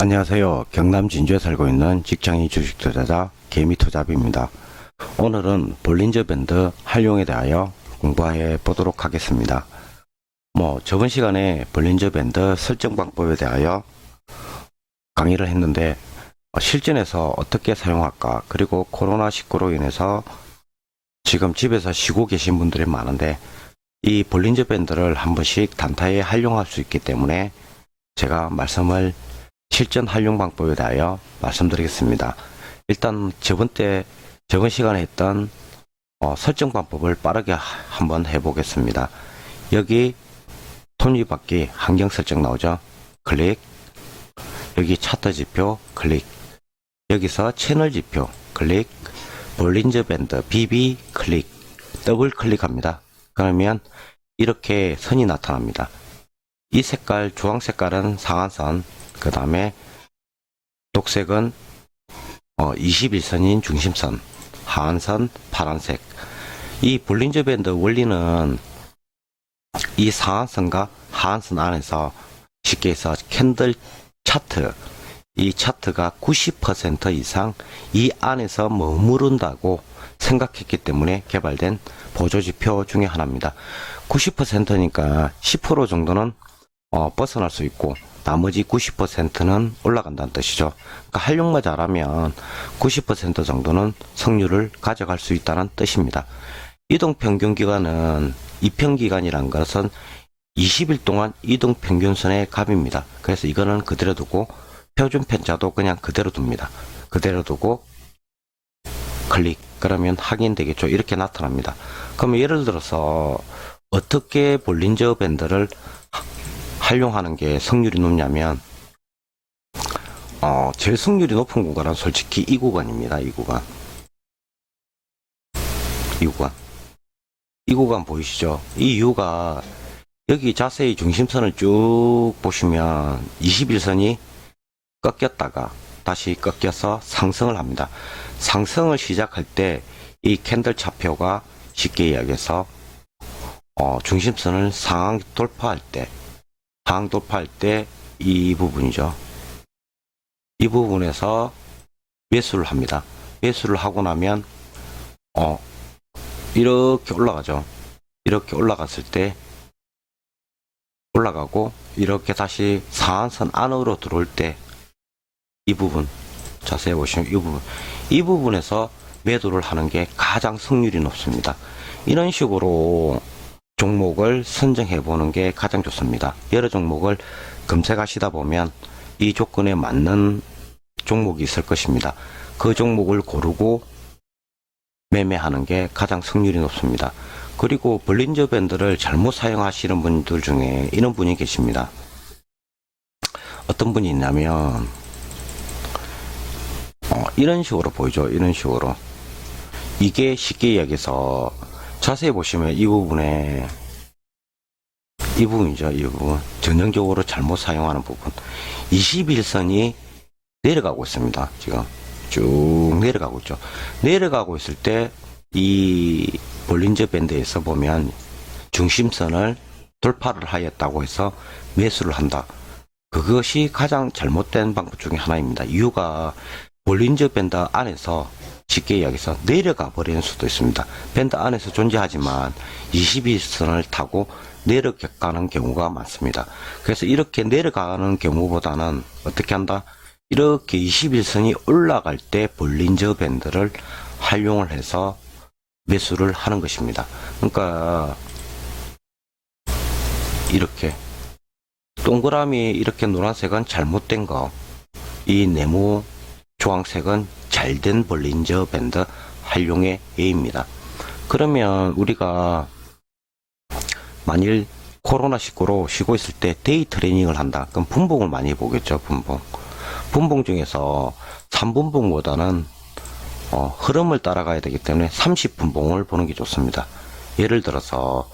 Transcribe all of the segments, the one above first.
안녕하세요. 경남 진주에 살고 있는 직장인 주식 투자자 개미 투잡입니다. 오늘은 볼린저 밴드 활용에 대하여 공부해 보도록 하겠습니다. 뭐 저번 시간에 볼린저 밴드 설정 방법에 대하여 강의를 했는데 어, 실전에서 어떻게 사용할까 그리고 코로나19로 인해서 지금 집에서 쉬고 계신 분들이 많은데 이 볼린저 밴드를 한 번씩 단타에 활용할 수 있기 때문에 제가 말씀을 실전 활용 방법에 대하여 말씀드리겠습니다. 일단 저번 때 저번 시간에 했던 어, 설정 방법을 빠르게 하- 한번 해보겠습니다. 여기 톱니바퀴 환경 설정 나오죠? 클릭 여기 차트 지표 클릭 여기서 채널 지표 클릭 볼린저 밴드 BB 클릭 더블 클릭합니다. 그러면 이렇게 선이 나타납니다. 이 색깔 주황 색깔은 상한선 그 다음에 녹색은 어, 21선인 중심선, 하한선 파란색. 이 볼린저 밴드 원리는 이 상한선과 하한선 안에서 쉽게 해서 캔들 차트, 이 차트가 90% 이상 이 안에서 머무른다고 생각했기 때문에 개발된 보조지표 중에 하나입니다. 90%니까 10% 정도는 어, 벗어날 수 있고 나머지 90%는 올라간다는 뜻이죠. 그러니까 활용만 잘하면 90% 정도는 성률을 가져갈 수 있다는 뜻입니다. 이동 평균 기간은 이평 기간이란 것은 20일 동안 이동 평균선의 값입니다. 그래서 이거는 그대로 두고 표준 편차도 그냥 그대로 둡니다. 그대로 두고 클릭 그러면 확인되겠죠. 이렇게 나타납니다. 그러면 예를 들어서 어떻게 볼린저 밴드를 활용하는 게 성률이 높냐면 어, 제일 성률이 높은 구간은 솔직히 이 구간입니다. 이 구간. 이 구간. 이 구간 보이시죠? 이 이유가 여기 자세히 중심선을 쭉 보시면 21선이 꺾였다가 다시 꺾여서 상승을 합니다. 상승을 시작할 때 이 캔들 차표가 쉽게 이야기해서 어, 중심선을 상향 돌파할 때 상향 돌파할 때 이 부분이죠. 이 부분에서 매수를 합니다. 매수를 하고 나면 어 이렇게 올라가죠. 이렇게 올라갔을 때 올라가고 이렇게 다시 상한선 안으로 들어올 때 이 부분 자세히 보시면 이 부분 이 부분에서 매도를 하는 게 가장 승률이 높습니다. 이런 식으로 종목을 선정해 보는 게 가장 좋습니다. 여러 종목을 검색하시다 보면 이 조건에 맞는 종목이 있을 것입니다. 그 종목을 고르고 매매하는 게 가장 승률이 높습니다. 그리고 볼린저 밴드를 잘못 사용하시는 분들 중에 이런 분이 계십니다. 어떤 분이 있냐면 어, 이런 식으로 보이죠. 이런 식으로 이게 쉽게 이야기해서 자세히 보시면 이 부분에 이 부분이죠. 이 부분 전형적으로 잘못 사용하는 부분 21선이 내려가고 있습니다. 지금 쭉 내려가고 있죠. 내려가고 있을 때 이 볼린저 밴드에서 보면 중심선을 돌파를 하였다고 해서 매수를 한다. 그것이 가장 잘못된 방법 중에 하나입니다. 이유가 볼린저 밴드 안에서 쉽게 이야기해서 내려가 버리는 수도 있습니다. 밴드 안에서 존재하지만 21선을 타고 내려가는 경우가 많습니다. 그래서 이렇게 내려가는 경우보다는 어떻게 한다? 이렇게 21선이 올라갈 때 볼린저 밴드를 활용을 해서 매수를 하는 것입니다. 그러니까 이렇게 동그라미 이렇게 노란색은 잘못된 거, 이 네모 주황색은 잘된 볼린저 밴드 활용의 예입니다. 그러면 우리가 만일 코로나19로 쉬고 있을 때 데이 트레이닝을 한다. 그럼 분봉을 많이 보겠죠, 분봉. 분봉 중에서 3분봉보다는 어, 흐름을 따라가야 되기 때문에 30분봉을 보는 게 좋습니다. 예를 들어서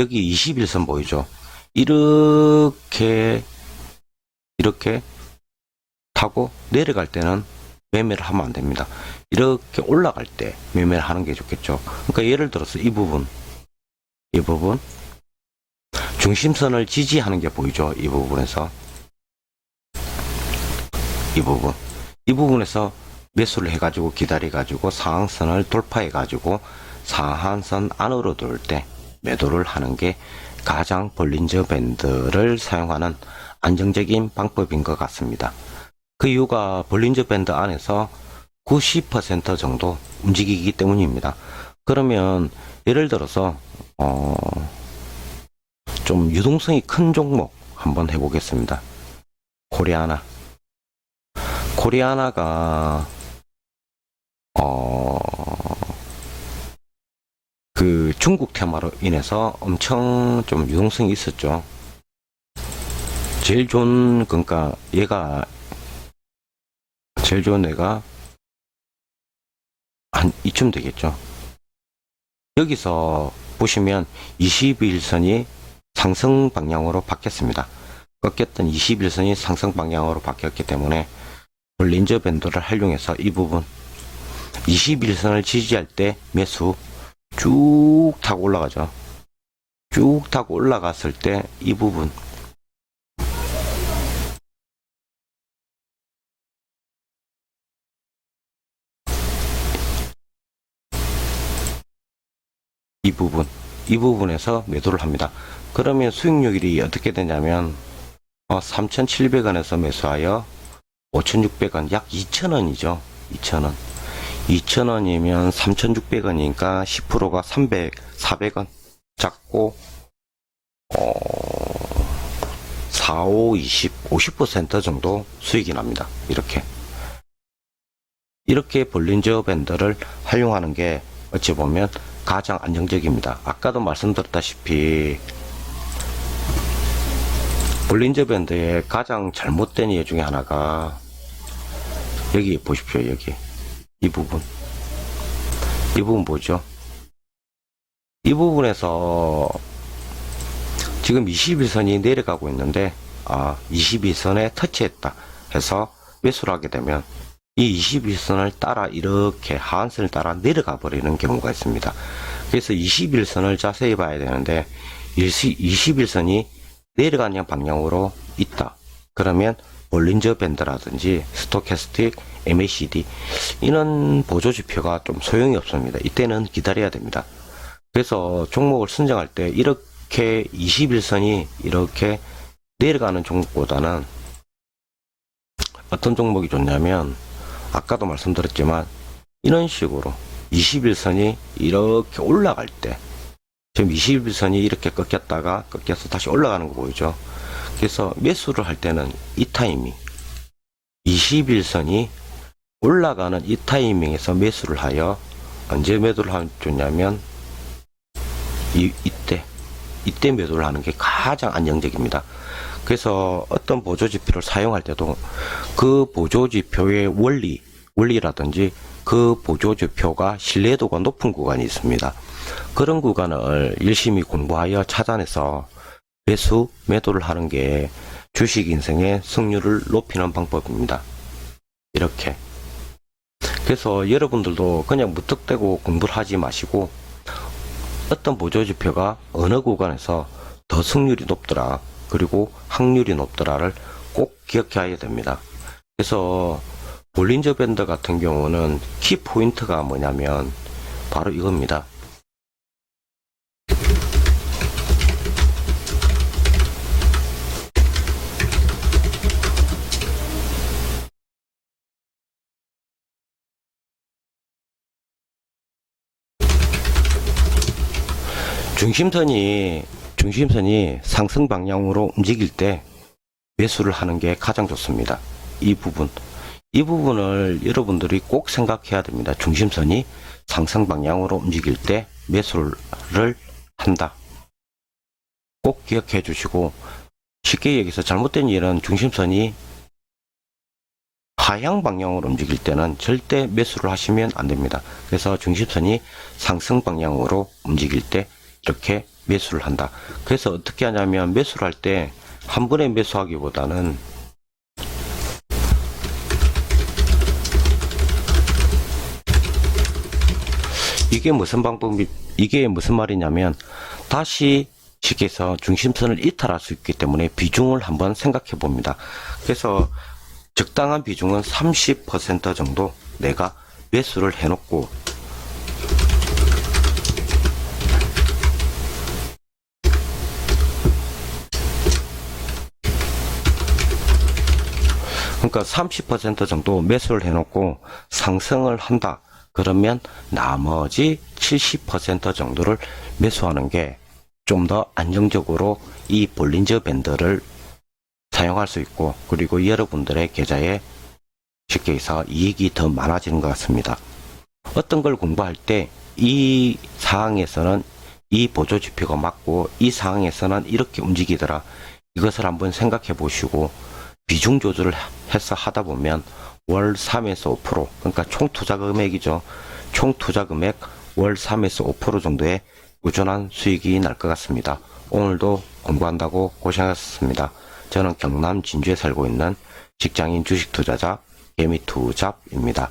여기 21선 보이죠? 이렇게 이렇게 타고 내려갈 때는 매매를 하면 안 됩니다. 이렇게 올라갈 때 매매를 하는 게 좋겠죠. 그러니까 예를 들어서 이 부분, 이 부분, 중심선을 지지하는 게 보이죠. 이 부분에서 이 부분. 이 부분에서 매수를 해가지고 기다려가지고 상한선을 돌파해가지고 상한선 안으로 들어올 때 매도를 하는 게 가장 볼린저 밴드를 사용하는 안정적인 방법인 것 같습니다. 그 이유가 볼린저 밴드 안에서 90% 정도 움직이기 때문입니다. 그러면 예를 들어서 어, 좀 유동성이 큰 종목 한번 해보겠습니다. 코리아나. 코리아나가 어, 그 중국 테마로 인해서 엄청 좀 유동성이 있었죠. 제일 좋은 그러니까 얘가 제일 좋은 애가 한 이쯤 되겠죠. 여기서 보시면 21선이 상승 방향으로 바뀌었습니다. 꺾였던 21선이 상승 방향으로 바뀌었기 때문에 볼린저 밴드를 활용해서 이 부분 21선을 지지할 때 매수 쭉 타고 올라가죠. 쭉 타고 올라갔을 때 이 부분 이 부분 이 부분에서 매도를 합니다. 그러면 수익률이 어떻게 되냐면 어, 3,700원에서 매수하여 5,600원 약 2,000원이죠. 2,000원. 2,000원이면 3,600원이니까 10%가 300, 400원 잡고 어, 4, 5, 20, 50% 정도 수익이 납니다. 이렇게. 이렇게 볼린저 밴드를 활용하는 게 어찌 보면 가장 안정적입니다. 아까도 말씀드렸다시피 볼린저 밴드의 가장 잘못된 예 중에 하나가 여기 보십시오. 여기 이 부분 이 부분 보죠. 이 부분에서 지금 21선이 내려가고 있는데 아 22선에 터치했다 해서 매수를 하게 되면 이 21선을 따라 이렇게 하한선을 따라 내려가 버리는 경우가 있습니다. 그래서 21선을 자세히 봐야 되는데 21선이 내려가는 방향으로 있다. 그러면 볼린저 밴드라든지 스토캐스틱, MACD 이런 보조 지표가 좀 소용이 없습니다. 이때는 기다려야 됩니다. 그래서 종목을 선정할 때 이렇게 21선이 이렇게 내려가는 종목보다는 어떤 종목이 좋냐면 아까도 말씀드렸지만 이런 식으로 21선이 이렇게 올라갈 때 지금 21선이 이렇게 꺾였다가 꺾여서 다시 올라가는 거 보이죠? 그래서 매수를 할 때는 이 타이밍 21선이 올라가는 이 타이밍에서 매수를 하여 언제 매도를 하면 좋냐면 이, 이때 이때 매도를 하는 게 가장 안정적입니다. 그래서 어떤 보조 지표를 사용할 때도 그 보조 지표의 원리, 원리라든지 그 보조 지표가 신뢰도가 높은 구간이 있습니다. 그런 구간을 열심히 공부하여 찾아내서 매수, 매도를 하는 게 주식 인생의 승률을 높이는 방법입니다. 이렇게. 그래서 여러분들도 그냥 무턱대고 공부를 하지 마시고 어떤 보조 지표가 어느 구간에서 더 승률이 높더라. 그리고 확률이 높더라를 꼭 기억해야 됩니다. 그래서 볼린저 밴드 같은 경우는 키 포인트가 뭐냐면 바로 이겁니다. 중심선이 중심선이 상승 방향으로 움직일 때 매수를 하는 게 가장 좋습니다. 이 부분. 이 부분을 여러분들이 꼭 생각해야 됩니다. 중심선이 상승 방향으로 움직일 때 매수를 한다. 꼭 기억해 주시고 쉽게 얘기해서 잘못된 일은 중심선이 하향 방향으로 움직일 때는 절대 매수를 하시면 안 됩니다. 그래서 중심선이 상승 방향으로 움직일 때 이렇게 매수를 한다. 그래서 어떻게 하냐면 매수를 할 때 한 번에 매수하기보다는 이게 무슨 방법이 이게 무슨 말이냐면 다시 식에서 중심선을 이탈할 수 있기 때문에 비중을 한번 생각해 봅니다. 그래서 적당한 비중은 30% 정도 내가 매수를 해놓고 그러니까 30% 정도 매수를 해놓고 상승을 한다. 그러면 나머지 70% 정도를 매수하는 게 좀 더 안정적으로 이 볼린저 밴드를 사용할 수 있고 그리고 여러분들의 계좌에 쉽게 해서 이익이 더 많아지는 것 같습니다. 어떤 걸 공부할 때 이 상황에서는 이 보조 지표가 맞고 이 상황에서는 이렇게 움직이더라. 이것을 한번 생각해 보시고 비중 조절을 해서 하다 보면 월 3에서 5% 그러니까 총 투자 금액이죠. 총 투자 금액 월 3에서 5% 정도의 꾸준한 수익이 날 것 같습니다. 오늘도 공부한다고 고생하셨습니다. 저는 경남 진주에 살고 있는 직장인 주식 투자자 개미투잡입니다.